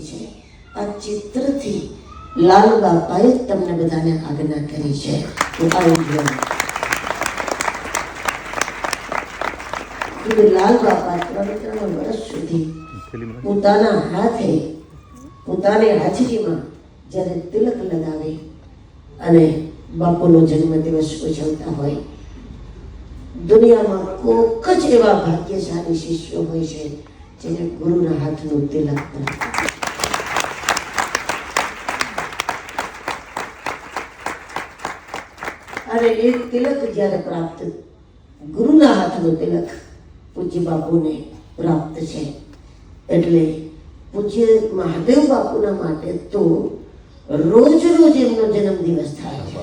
છે. આ ચિત્રથી લાલ બાપાએ તમને બધાને આજ્ઞા કરી છે. લાલ બાપા ત્રણ ત્રણ વર્ષ સુધી પોતાના હાથે પોતાની હાજરીમાં જ્યારે તિલક લગાવે અને બાપુનો જન્મદિવસ ઉજવતા હોય દુનિયામાં કોક જ એવા ભાગ્યશાળી શિષ્યો હોય છે જેને ગુરુના હાથનું તિલક પ્રાપ્ત અને એ તિલક જ્યારે પ્રાપ્ત, ગુરુના હાથનું તિલક પૂજ્ય બાપુને પ્રાપ્ત છે. એટલે પૂજ્ય મહાદેવ બાપુના માટે તો રોજ રોજ એમનો જન્મદિવસ થાય છે.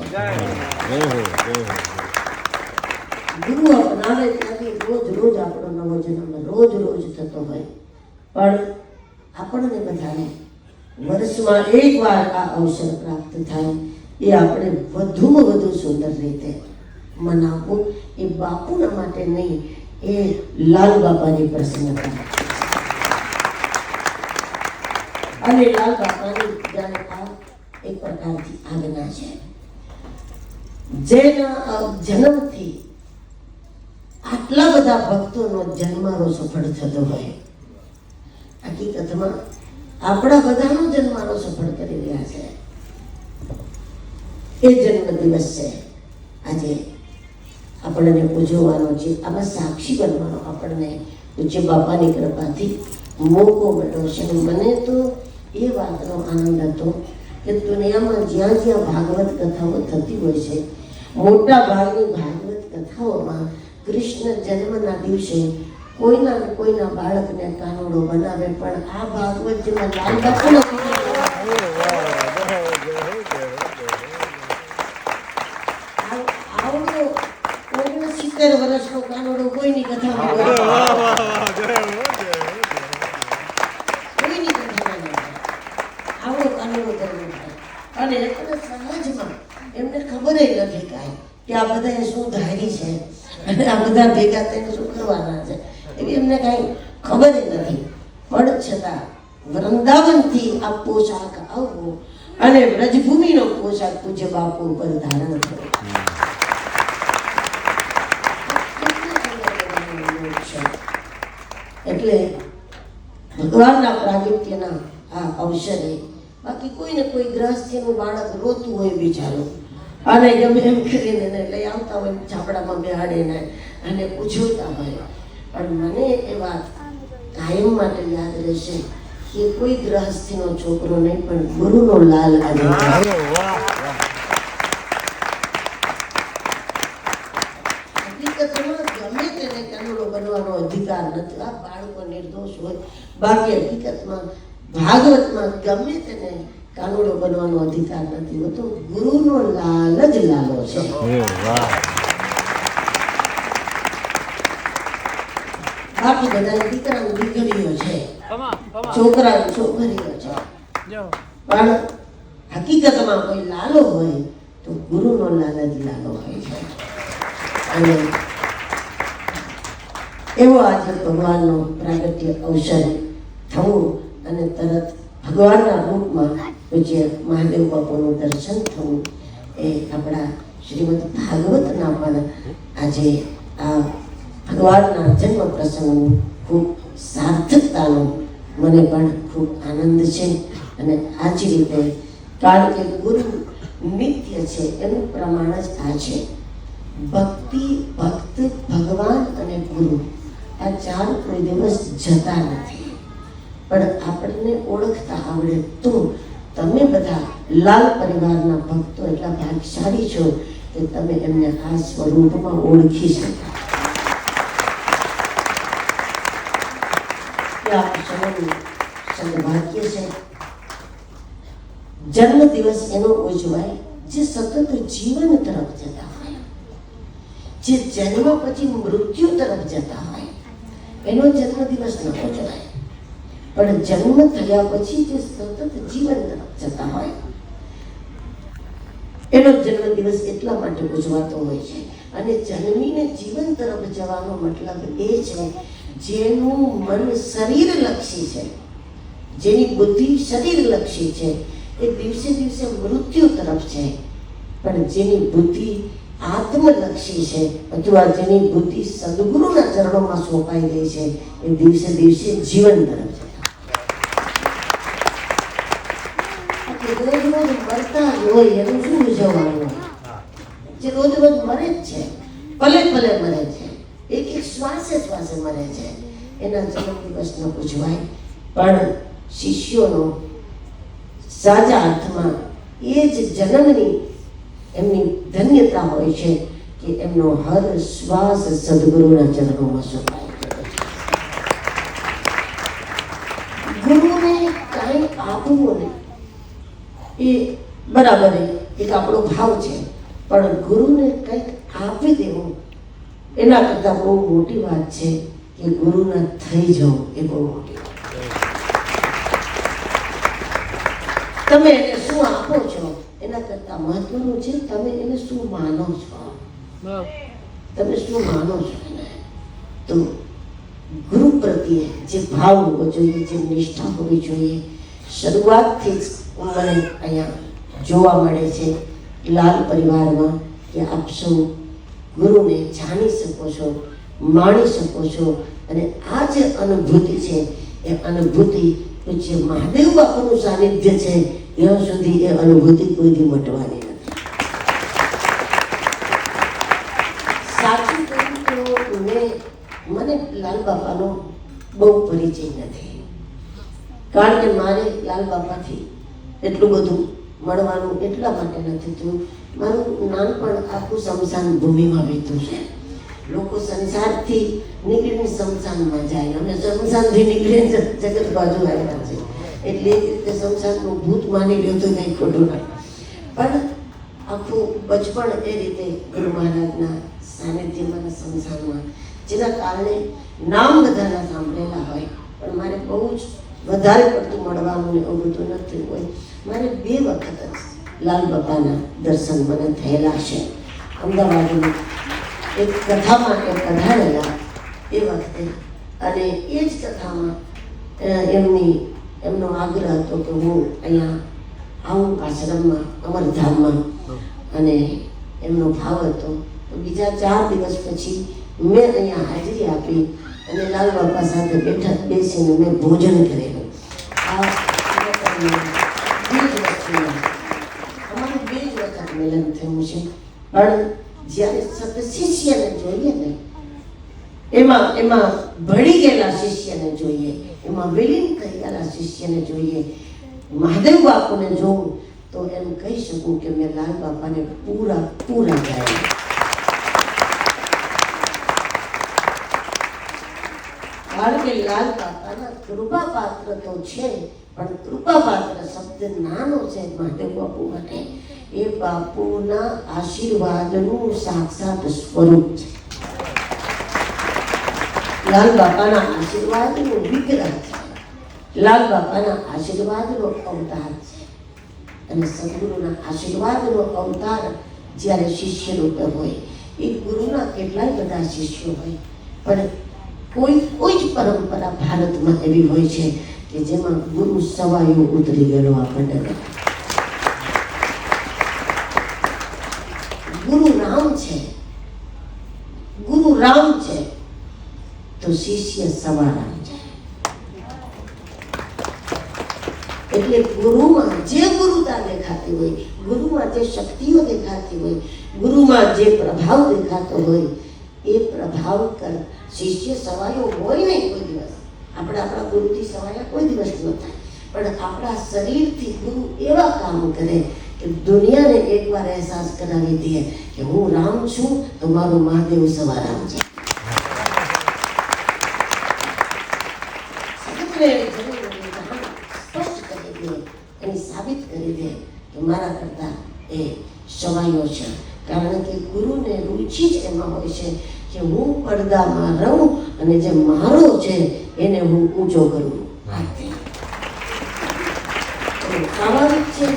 ગુરુ અપનાવે ત્યાંથી રોજ રોજ આપણો નવો જન્મ રોજ રોજ થતો હોય. પણ આપણને બધાને વર્ષમાં એક વાર આ અવસર પ્રાપ્ત થાય. એ આપણે વધુમાં વધુ સુંદર રીતે મનાવવું એ બાપુના માટે નહીં, એ લાલ બાપાની પ્રસન્નતા. અને લાલ બાપાની આ એક પ્રકારથી આજ્ઞા છે. જેના જન્મથી આટલા બધા ભક્તોનો જન્મારો સફળ થતો હોય. હકીકતમાં આપણા બધાનો જન્મારો સફળ કરી રહ્યા છે. એ જન્મ દિવસ છે. આજે આપણને ઉજવવાનો છે. આમાં સાક્ષી બનવાનો આપણને પૂજ્ય બાપાની કૃપાથી મોકો મળ્યો છે. મને તો એ વાતનો આનંદ હતો કે દુનિયામાં જ્યાં જ્યાં ભાગવત કથાઓ થતી હોય છે, મોટા ભાગની ભાગવત કથાઓમાં કૃષ્ણ જન્મના દિવસે કોઈના કોઈના બાળકને કાનોડો બનાવે, પણ આ ભાગવત જેમાં લાલ બાપુનો આવ- આવડો કોઈનો સિત્તેર વર્ષનો કાનોડો કોઈની કથા કોઈની કથા. આવડો કાનુડો ધર્મ અને સમાજમાં એમને ખબર નથી કાંઈ કે આ બધાએ શું ધારી છે અને આ બધા ભેગા થઈને શું કરવાના છે. એવી એમને કાંઈ ખબર નથી. પણ છતાં વૃંદાવનથી આ પોશાક આવવો અને વ્રજભૂમિનો પોશાક પૂજ્ય બાપુ ઉપર ધારણ થયો એટલે ભગવાનના પ્રાગટ્યના આ અવસરે બાકી કોઈને કોઈ ગ્રહસ્થીનું બાળક રોતું હોય બિચારું. અને ગમે એમ કરીને એને લઈ આવતા હોય ઝાપડામાં બેહાડીને અને પૂછવતા હોય. પણ મને એ વાત કાયમ માટે યાદ રહેશે કે કોઈ ગ્રહસ્થીનો છોકરો નહીં પણ ગુરુનો લાલ આજે હકીકતમાં ગમે તેને કાનુડો બનવાનો અધિકાર નથી આ બાળકો નિર્દોષ હોય બાકી હકીકતમાં ભાગવતમાં ગમે તેને કાનુડો બનવાનો અધિકાર નથી હોતો ગુરુનો લાલ જ લાલો છે. બાકી બધા દીકરા દીકરીઓ છે. છોકરા છોકરીઓ છે. પણ હકીકતમાં કોઈ લાલો હોય તો ગુરુનો લાલ જ લાલો હોય છે. અને એવો આજે ભગવાનનો પ્રાગટ્ય અવસર થવું અને તરત ભગવાનના રૂપમાં પૂજ્ય મહાદેવ બાપુનું દર્શન થવું એ આપણા શ્રીમદ ભાગવતના પણ આજે આ ભગવાનના જન્મ પ્રસંગનું ખૂબ સાર્થકતાનો મને પણ ખૂબ આનંદ છે અને આ જ રીતે કારણ કે ગુરુ નિત્ય છે એનું પ્રમાણ જ આ છે. ભક્તિ, ભક્ત, ભગવાન અને ગુરુ આ ચાર કોઈ દિવસ જતા નથી. પણ આપણને ઓળખતા આવડે તો તમે બધા લાલ પરિવારના ભક્તો એટલા ભાગશાળી છો કે તમે એમને આ સ્વરૂપમાં ઓળખી શકો. સદભાગ્ય છે. જન્મ દિવસ એનો ઉજવાય જે સતત જીવન તરફ જતા હોય. જે જન્મ પછી મૃત્યુ તરફ જતા હોય. એનો જન્મ દિવસ ન ઉજવાય. પણ જન્મ થયા પછી જે સતત જીવન તરફ જતા હોય, એનો જન્મ દિવસ એટલા માટે ઉજવાતો હોય છે. અને જન્મીને જીવન તરફ જવાનો મતલબ એ છે, જેનું મન શરીર લક્ષી છે, જેની બુદ્ધિ શરીરલક્ષી છે, એ દિવસે દિવસે મૃત્યુ તરફ છે. પણ જેની બુદ્ધિ આત્મલક્ષી છે, અથવા જેની બુદ્ધિ સદગુરુના ચરણોમાં સોંપાઈ ગઈ છે, એ દિવસે દિવસે જીવન તરફ છે એટલે એનું શું જવાનું જે રોજ રોજ મરે જ છે. ભલે ભલે મરે છે. એક એક શ્વાસે શ્વાસે મરે છે. એના જન્મ દિવસ ન પૂછવાય પણ શિષ્યોનો સાચા અર્થમાં એ જ જન્મની એમની ધન્યતા હોય છે કે એમનો હર શ્વાસ સદગુરુના ચરણોમાં સોંપાય ગુરુને કાંઈ આપવું નહીં. એ બરાબર એક આપણો ભાવ છે. પણ ગુરુને કંઈક આપી દેવું એના કરતાં બહુ મોટી વાત છે કે ગુરુના થઈ જવું એ બહુ મોટી વાત તમે એને શું આપો છો? એના કરતાં મહત્વનું છે તમે એને શું માનો છો? તમે શું માનો છો એને? તો ગુરુ પ્રત્યે જે ભાવ હોવો જોઈએ જે નિષ્ઠા હોવી જોઈએ શરૂઆતથી જ મને અહીંયા જોવા મળે છે. લાલ પરિવારમાં કે આપ સૌ ગુરુને જાણી શકો છો, માણી શકો છો અને આ જે અનુભૂતિ છે, એ અનુભૂતિ પૂજ્ય મહાદેવ બાપુનું સાનિધ્ય છે, ત્યાં સુધી એ અનુભૂતિ કોઈથી મટવાની મને લાલ બાપાનો બહુ પરિચય નથી. કારણ કે મારે લાલ બાપાથી એટલું બધું મળવાનું એટલા માટે નથી થયું. મારું નાનપણ આખું સ્મશાન ભૂમિમાં વીતું છે. લોકો સંસારથી નીકળીને સ્મશાનમાં જાય. અને સ્મશાનથી નીકળીને જગત બાજુ આવ્યા છે એટલે એ રીતે સંસારનું ભૂત માની લ્યો તો કંઈ ખોટું નહીં પણ આખું બચપણ એ રીતે ગુરુ મહારાજના સાનિધ્યમાં સંસારમાં જેના કારણે નામ બધાના સાંભળેલા હોય. પણ મારે બહુ જ વધારે પડતું મળવાનું એવું બધું નથી હોય. મારે બે વખત જ લાલ બાપાના દર્શન મને થયેલા છે. અમદાવાદની એક કથા માટે પધારેલા એ વખતે. અને એ જ કથામાં એમની, એમનો આગ્રહ હતો કે હું અહીંયા આવું આશ્રમમાં, અમરધામમાં. અને એમનો ભાવ હતો. તો બીજા ચાર દિવસ પછી મેં અહીંયા હાજરી આપી. અને લાલ બાપા સાથે બેઠક બેસીને મેં ભોજન કરેલું આ અમારું બે જ વખત મિલન થયું છે. પણ જ્યારે સત શિષ્યને જોઈએ ને, એમાં એમાં ભળી ગયેલા શિષ્યને જોઈએ, એમાં વિલીન કરી ગયેલા શિષ્યને જોઈએ, મહાદેવ બાપુને જોઉં તો એમ કહી શકું કે મેં લાલ બાપાને પૂરા પૂરા ગાયા કારણ કે લાલ બાપાના કૃપા પાત્ર તો છે, પણ કૃપા પાત્ર શબ્દ નાનો છે માટે બાપુ માટે એ બાપુના આશીર્વાદનું સાક્ષાત લાલ બાપાના આશીર્વાદનું વિગ્રહ છે. લાલ બાપાના આશીર્વાદનો અવતાર છે. અને સદગુરુના આશીર્વાદનો અવતાર જ્યારે શિષ્ય રૂપે હોય, એ ગુરુના કેટલાય બધા શિષ્યો હોય, પણ કોઈ કોઈ જ પરંપરા ભારતમાં એવી હોય છે કે જેમાં ગુરુ સવાયો ઉતરી ગયેલો આપણને ગુરુ રામ છે. ગુરુ રામ છે. તો શિષ્ય સવારામ છે. એટલે ગુરુમાં જે ગુરુતા દેખાતી હોય, ગુરુમાં જે શક્તિઓ દેખાતી હોય, ગુરુમાં જે પ્રભાવ દેખાતો હોય, એ પ્રભાવ કર શિષ્ય સવાયો હોય નહીં કોઈ દિવસ. આપણે આપણા ગુરુથી સવાયા કોઈ દિવસ ન થાય. પણ આપણા શરીરથી ગુરુ એવા કામ કરે કે દુનિયાને એકવાર અહેસાસ કરાવી દે કે હું રામ છું તો મારો મહાદેવ છે. કરી દે, એની સાબિત કરી દે કે મારા કરતા એ સવાયો છે. કારણ કે ગુરુને રુચિ જ એમાં હોય છે કે હું પડદામાં રહું અને જે મારો છે એને હું ઊંચો કરું. સ્વાભાવિક છે.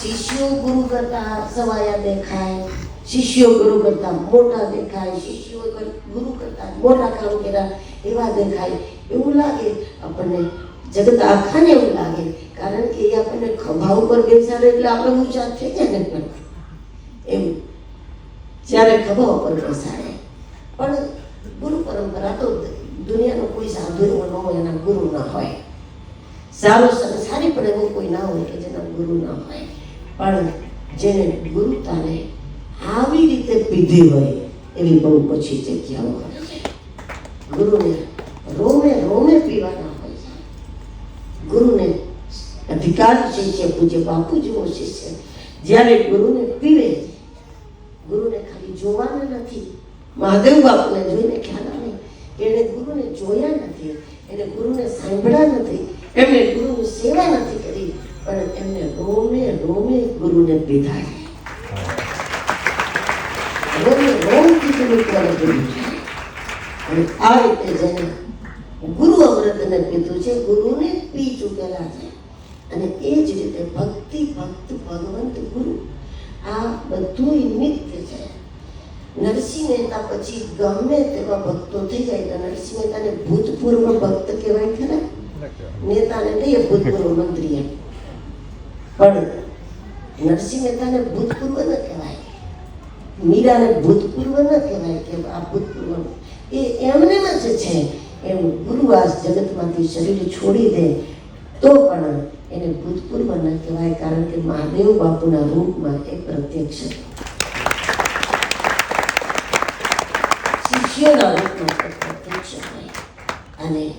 શિષ્યો ગુરુ કરતા સવાયા દેખાય, શિષ્યો ગુરુ કરતા મોટા દેખાય, શિષ્યો ગુરુ કરતા મોટા કામ કર્યા એવા દેખાય. એવું લાગે આપણને જગત આખાને એવું લાગે, કારણ કે એ આપણને ખભા ઉપર બેસાડે એટલે આપણે ઊંચા થઈ જાય ને એમ. જ્યારે ખભા ઉપર બેસાડે. પણ ગુરુ પરંપરા તો દુનિયાનો કોઈ સાધુ એવો ન હોય, એના ગુરુ ના હોય. સારો સંસારી પણ એવો કોઈ ના હોય કે જેના ગુરુ ના હોય. પણ જેને ગુરુતાને આવી રીતે પીધી હોય, એવી બહુ પછી જગ્યાઓ હોય. ગુરુને રોમે રોમે પીવાના હોય. છે ગુરુને અધિકાર છે છે, પૂજ્ય બાપુ જેવો શિષ્ય, જ્યારે ગુરુને પીવે, ગુરુને ખાલી જોવાના નથી. મહાદેવ બાપુને જોઈને ખ્યાલ આવે. એણે ગુરુને જોયા નથી, એને ગુરુને સાંભળ્યા નથી એમણે ગુરુની સેવા નથી કરી, પણ એમને રોમે રોમે ગુરુને પીધા રોમે રોમથી ગુરુ ગુરુ અને આ રીતે જેને ગુરુ અમૃતને પીધું છે, ગુરુને પી ચૂકેલા છે. અને એ જ રીતે ભક્તિ ભક્ત ભગવંત ગુરુ આ બધું નિત્ય છે નરસિંહ મહેતા પછી ગમે તેવા ભક્તો થઈ જાય તો નરસિંહ મહેતાને ભૂતપૂર્વ ભક્ત કહેવાય ખરા નેતાને નહીં ભૂતપૂર્વ મંત્રી એમ પણ નરસિંહ મહેતાને ભૂતપૂર્વ ન કહેવાય. મીરાને ભૂતપૂર્વ ન કહેવાય કે આ ભૂતપૂર્વ. એ એમને જ છે. એમ ગુરુવાસ જગતમાંથી શરીર છોડી દે તો પણ એને ભૂતપૂર્વ ન કહેવાય કારણ કે મહાદેવ બાપુના રૂપમાં એ પ્રત્યક્ષ હતો. હોય અને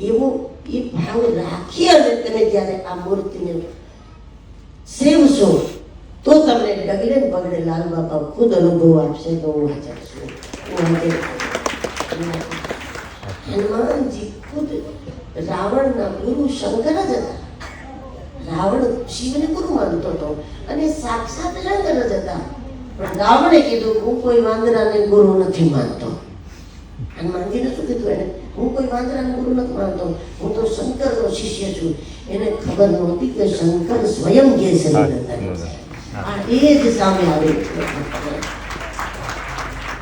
એવો એ ભાવ રાખી અને તમે જ્યારે આ મૂર્તિને સેવશો તો તમને ડગલે બગડે લાલ બાપા ખુદ અનુભવ આપશે તો હું હાજર છું હનુમાનજી ખુદ રાવણના ગુરુ શંકર જ હતા રાવણ શિવને ગુરુ માનતો હતો અને સાક્ષાત શંકર જ હતા પણ રાવણે કીધું હું કોઈ વાંદરાને ગુરુ નથી માનતો. હનુમાનજીને શું કીધું એને? હું કોઈ વાંદરાને ગુરુ નથી માનતો. હું તો શંકરનો શિષ્ય છું. એને ખબર નહોતી કે શંકર સ્વયં જે શરીર હતા આ એ જ સામે આવે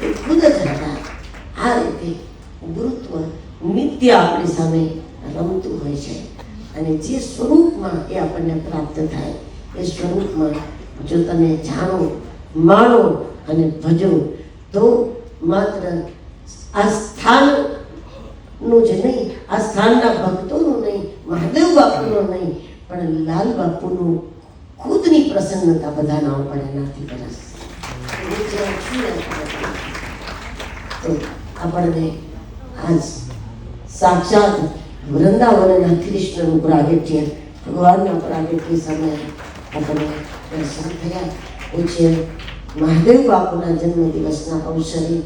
એ ખુદ જ હતા. આ રીતે ગુરુત્વ નિત્ય આપણી સામે રમતું હોય છે. અને જે સ્વરૂપમાં એ આપણને પ્રાપ્ત થાય એ સ્વરૂપમાં જો તમે જાણો માણો અને ભજો તો માત્ર આ સ્થાનનું જ નહીં, આ સ્થાનના ભક્તોનું નહીં, મહાદેવ બાપુનું નહીં, પણ લાલ બાપુનું ખુદની પ્રસન્નતા બધાના ઉપર એનાથી તો આપણને આજ સાક્ષાત વૃંદાવનના કૃષ્ણનું પ્રાગટ્ય, ભગવાનના પ્રાગટ્ય સમયે આપણને દર્શન થયા. પૂછ્ય મહાદેવ બાપુના જન્મદિવસના અવસરે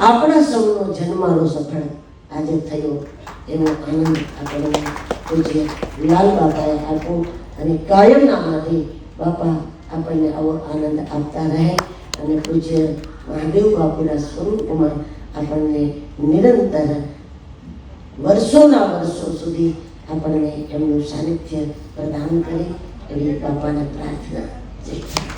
આપણા સૌનો જન્મારો સફળ આજે થયો એનો આનંદ આપણને પૂજ્ય લાલ બાપાએ આપ્યો અને કાયમના માટે બાપા આપણને આવો આનંદ આપતા રહે અને પૂજ્ય મહાદેવ બાપુના સ્વરૂપમાં આપણને નિરંતર વર્ષોના વર્ષો સુધી આપણને એમનું સાનિધ્ય પ્રદાન કરે એવી બાપાને પ્રાર્થના જય.